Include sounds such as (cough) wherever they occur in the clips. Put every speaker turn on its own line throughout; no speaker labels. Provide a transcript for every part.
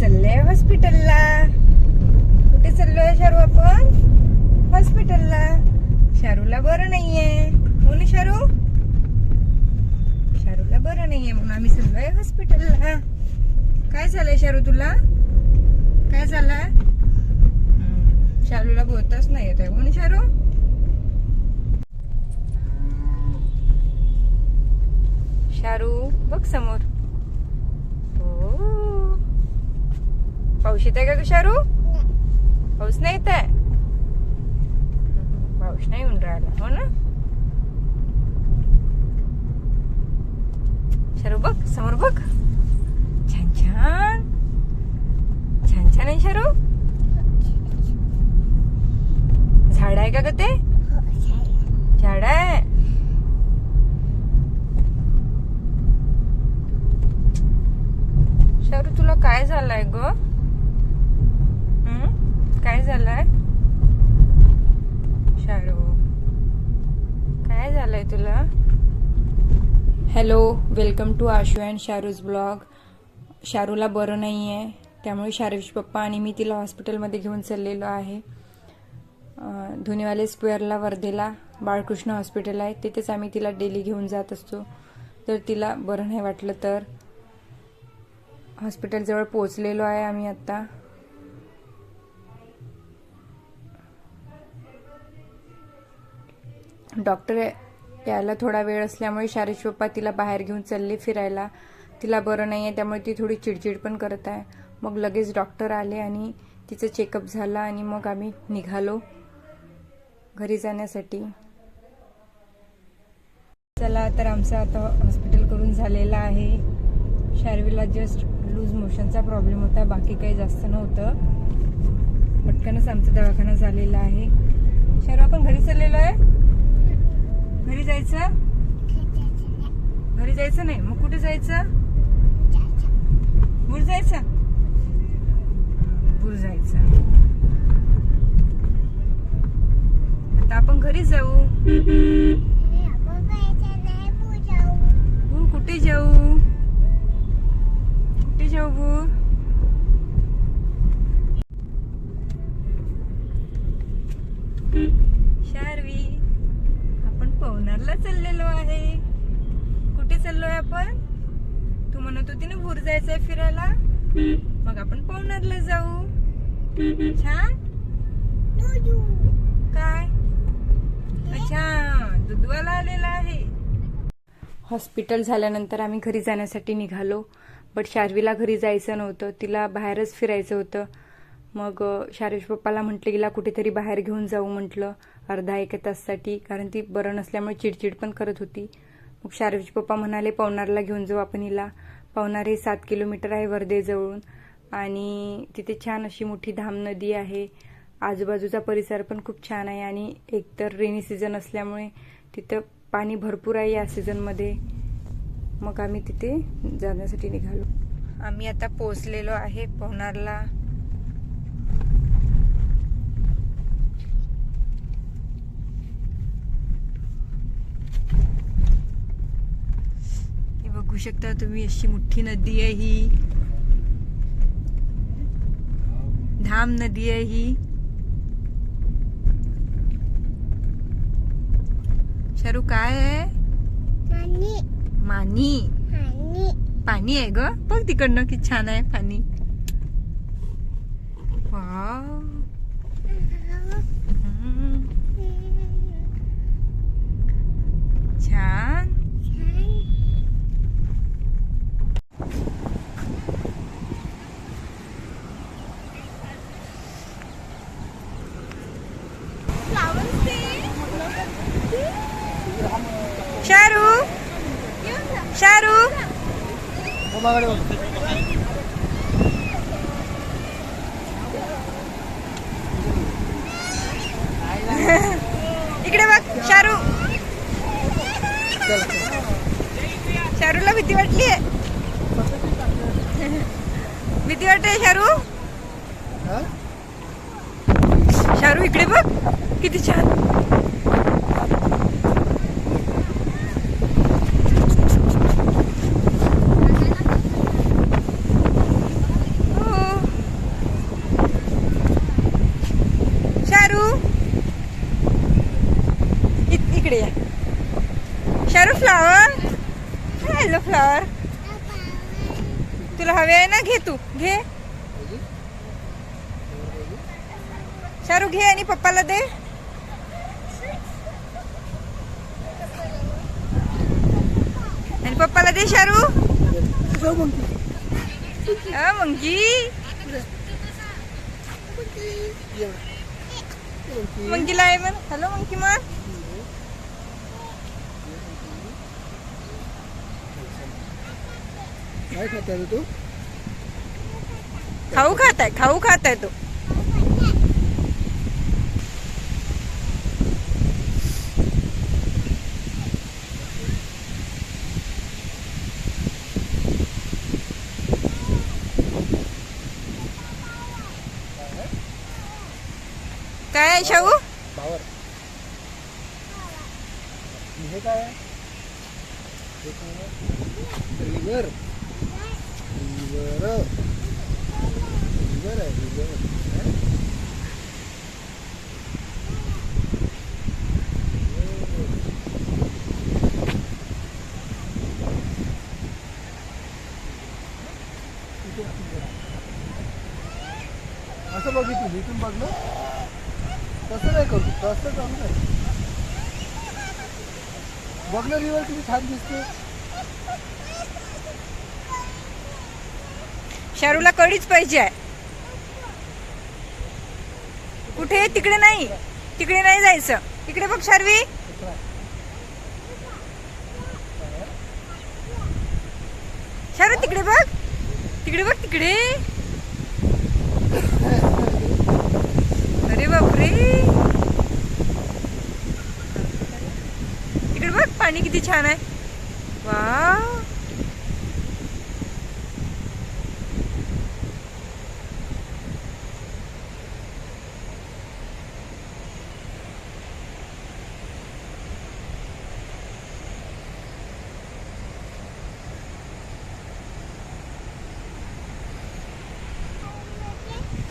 चाललंय हॉस्पिटलला कुठे चाललोय शारू आपण? हॉस्पिटलला शारूला बरं नाहीये. हो ना शारू? शारूला बरं नाहीये म्हणून आम्ही चाललोय हॉस्पिटलला काय झालंय शारू तुला? काय झालंय शारूला बोलताच नाही येत आहे. म्हणून शारू? शारू बघ समोर हो पाऊस येत आहे का ग पाऊस नाही येत आहे पाऊस नाही येऊन राहिला हो ना? शारू बघ समोर बघ. छान छान. छान छान आहे शारू. झाड आहे का ग ते? झाड आहे. शारू तुला काय झालंय ग? काय झालंय? शारू काय झालंय तुला? Hello welcome to Ashu and Sharu's blog शारूला बरं नाही आहे त्यामुळे शारूश पप्पा आणि मी तिला हॉस्पिटलमध्ये घेऊन चाललेलो आहे. अं, धुनीवाले स्क्वेअरला वर्धेला बाळकृष्ण हॉस्पिटल आहे. तिथेच आम्ही तिला डेली घेऊन जात असतो. तर तिला बरं नाही वाटलं तर हॉस्पिटलजवळ पोचलेलो आहे आम्ही आत्ता डॉक्टर यायला थोडा वेळ असल्यामुळे शारीश पप्पा तिला बाहेर घेऊन चालले फिरायला. तिला बरं नाही आहे त्यामुळे ती थोडी चिडचिड पण करत आहे. मग लगेच डॉक्टर आले आणि तिचं चेकअप झालं आणि मग आम्ही निघालो घरी जाण्यासाठी. चला तर आमचं आता हॉस्पिटल करून झालेलं आहे. शार्वीला जस्ट लूज मोशनचा प्रॉब्लेम होता बाकी काही जास्त नव्हतं. पटकनच आमचा दवाखाना झालेला आहे. शारू आपण घरी चाललेलो आहे? घरी जायचं? घरी जायचं नाही. मग कुठे जायचं? बुर जायचं? बुर जायचं. आता आपण घरी जाऊ बुर कुठे जाऊ कुठे जाऊ बुर शारवी आपण पवनारला चाललेलो आहे कुठे चाललोय आपण तू म्हणत होती ना भूर जायचंय फिरायला मग आपण पवनारला जाऊ. छान? काय? अच्छा दुधवाला आलेला आहे. हॉस्पिटल झाल्यानंतर आम्ही घरी जाण्यासाठी निघालो. बट शार्वीला घरी जायचं नव्हतं. तिला बाहेरच फिरायचं होतं. मग शार्वेश पप्पाला म्हटलं गेला कुठेतरी बाहेर घेऊन जाऊ म्हटलं अर्धा एक ताससाठी. कारण ती बरं नसल्यामुळे चिडचिड पण करत होती. मग शार्वेश पप्पा म्हणाले पवनारला घेऊन जाऊ आपण हिला. पवनार हे सात किलोमीटर आहे वर्धेजवळून. आणि तिथे छान अशी मोठी धाम नदी आहे. आजूबाजूचा परिसर पण खूप छान आहे आणि एकतर रेनी सीझन असल्यामुळे तिथं पाणी भरपूर आहे या सीझनमध्ये मग आम्ही तिथे जाण्यासाठी निघालो. आम्ही आता पोहोचलेलो आहे पवनारला. बघू शकता तुम्ही अशी मोठी नदी आहे ही. धाम नदी आहे ही। शारू काय आहे? मानी पाणी. आहे ग. बघ तिकडनं किती छान आहे पाणी. वाव. हम्म, छान. (laughs) इकडे बघ शारू. शारूला भीती वाटली भीती वाटते शारू? शारू इकडे बघ किती छान. तुला हवे आहे ना? घे तू. घे. शाहरुख घे आणि पप्पाला दे. आणि पप्पाला दे शाहरुख. अ, मंकी. मंकीला आहे म्हण. हॅलो मंकी मग
काय खाता रे तू?
खाऊ खात आहे खाऊ खात आहे तो. काय आहे शाहू?
हे काय आहे हे काय आहे? लिव्हर लिव्हर लिव्हर आहे लिव्हर असं बघितलं इथून बघ ना तसं नाही करू तसं करू नाही. बघ ना रिवर किती छान दिसते
शाहरूला कडीच पाहिजे कुठे? तिकडे नाही. तिकडे नाही जायचं. इकडे बघ शारवी. शारू तिकडे बघ. तिकडे बघ तिकडे. (laughs) बापरे। किती छान आहे. वा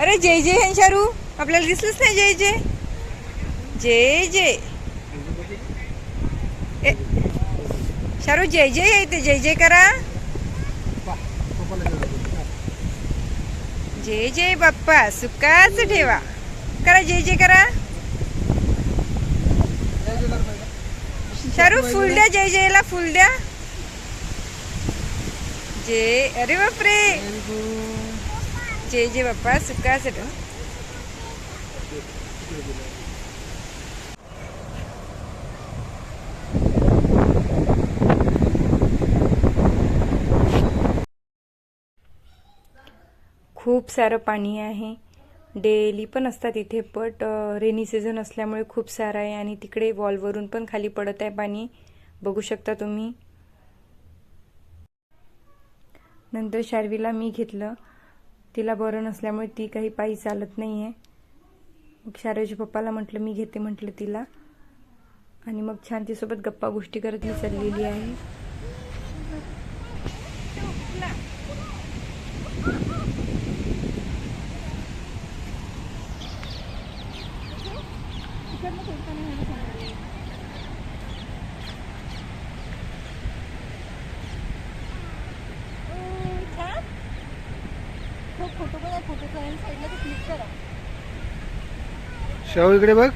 अरे जय जय आहे शारू आपल्याला दिसलंच नाही जय जय. जय जय. शारू जय जय येते जय जय करा. जय जय बाप्पा सुखाच ठेवा. करा जय जय करा.
काय
शारू फुल द्या जय जयला फुल द्या. जय अरे बापरे. जय जय बाप्पा सुखाच ठेवा. खूप सारं पाणी आहे. डेली पण असतात इथे बट रेनी सीझन असल्यामुळे खूप सारं आहे आणि तिकडे वॉलवरून पण खाली पडत आहे पाणी. बघू शकता तुम्ही. नंतर शार्वीला मी घेतलं. तिला बरं नसल्यामुळे ती काही पायी चालत नाही आहे मग शारवीच्या पप्पाला म्हटलं मी घेते म्हटलं तिला. आणि मग छान तिसोबत गप्पा गोष्टी करत मी चाललेली आहे.
शाहू इकडे बघ.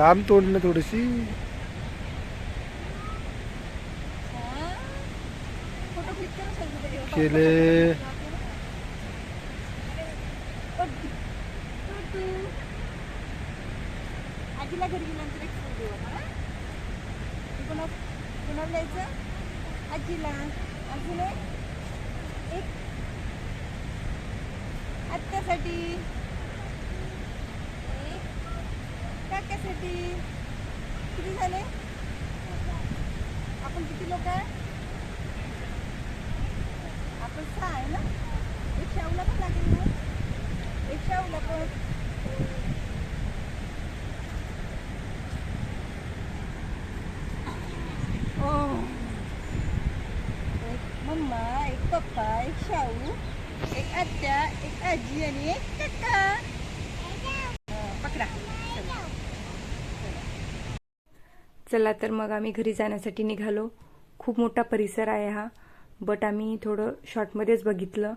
लांब तोंड ना थोडीशी. केले.
एक आत्यासाठी. काक्यासाठी किती झाले? आपण किती लोक आहे? आपण सहा आहे ना? एक शाहूला पण लागेल ना? एक शाहूला पण ओ. एक मम्मा एक पप्पा एक शाहू एक आत्या एक आजी आणि एक काका हा, पकडा चला.
तर मग आम्ही घरी जाण्यासाठी निघालो. खूप मोठा परिसर आहे हा. बट आम्ही थोडं शॉर्टमध्येच बघितलं.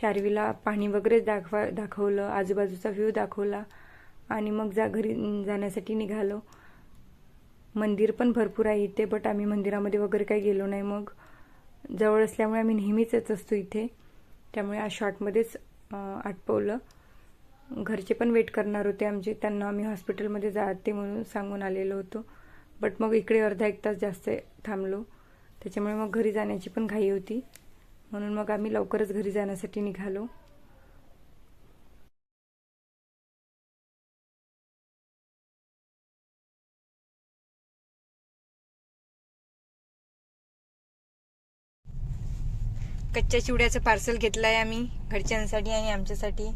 शारवीला पाणी वगैरे दाखवा दाखवलं आजूबाजूचा व्ह्यू दाखवला. आणि मग जा घरी जाण्यासाठी निघालो. मंदिर पण भरपूर आहे इथे बट आम्ही मंदिरामध्ये वगैरे काही गेलो नाही मग. जवळ असल्यामुळे आम्ही नेहमीच येत असतो इथे. त्यामुळे आज शॉर्टमध्येच आटपवलं. घरचे पण वेट करणार होते आमचे. त्यांना आम्ही हॉस्पिटलमध्ये जाते म्हणून सांगून आलेलो होतो. बट मग इकडे अर्धा एक तास जास्त थांबलो. त्याच्यामुळे मग घरी जाण्याची पण घाई होती. म्हणून मग आम्ही लवकरच घरी जाण्यासाठी निघालो. कच्च्या चिवड्याचं पार्सल घेतलं आहे आम्ही घरच्यांसाठी आणि आमच्यासाठी.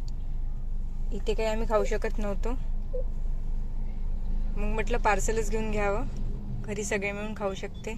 इथे काही आम्ही खाऊ शकत नव्हतो. मग म्हटलं पार्सलच घेऊन घ्यावं. घरी सगळे मिळून खाऊ शकते.